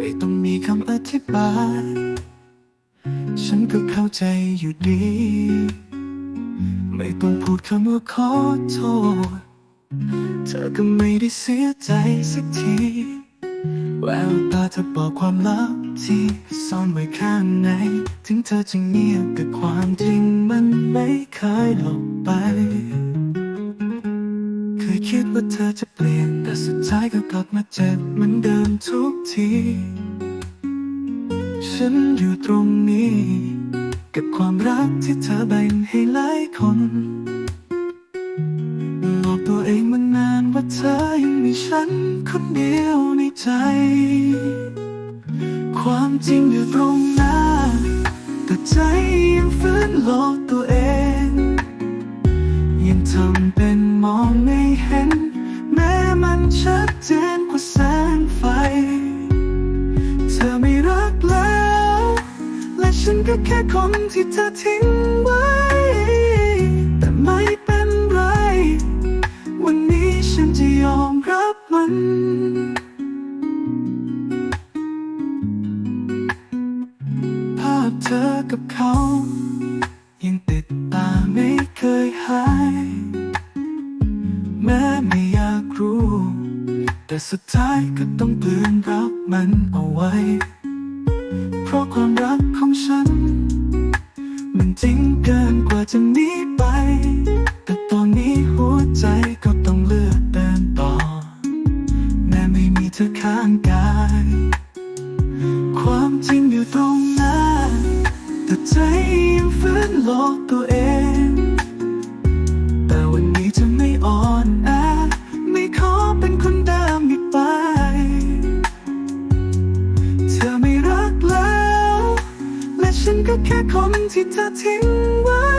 ไม่ต้องมีคำอธิบาย ฉันก็เข้าใจอยู่ดี ไม่ต้องพูดคำว่าขอโทษ เธอก็ไม่ได้เสียใจสักที แววตาเธอบอกความลับที่ซ่อนไว้ข้างใน ถึงเธอจะเงียบแต่ความจริงมันไม่เคยหลบ เปลี่ยนแต่สุดท้ายก็กลับมาเจ็บเหมือนเดิมทุกที ฉันอยู่ตรงนี้ กับความรักที่เธอแบ่งให้หลายคนบอกตัวเองมานานว่าเธอยังมีฉันคนเดียวในใจ ความจริงอยู่ตรงหน้า แต่ใจยังฝืนหลอกตัวเอง ยังทำเป็นมองไม่เห็น เจนกว่าแสงไฟ เธอไม่รักแล้ว และฉันก็แค่คนที่เธอทิ้งไว้ แต่ไม่เป็นไร วันนี้ฉันจะยอมรับมันภาพเธอกับเขา แต่สุดท้ายก็ต้องเปลือนรับมันเอาไว้ เพราะความรักของฉัน มันจริงเกินกว่าจะหนีไป แต่ตอนนี้หัวใจก็ต้องเลือกเดินต่อ แม้ไม่มีเธอข้างกาย ความจริงอยู่ตรงหน้าแต่ใจยังฝืนหลอกตัวเอง ก็แค่คนที่เธอทิ้งไว้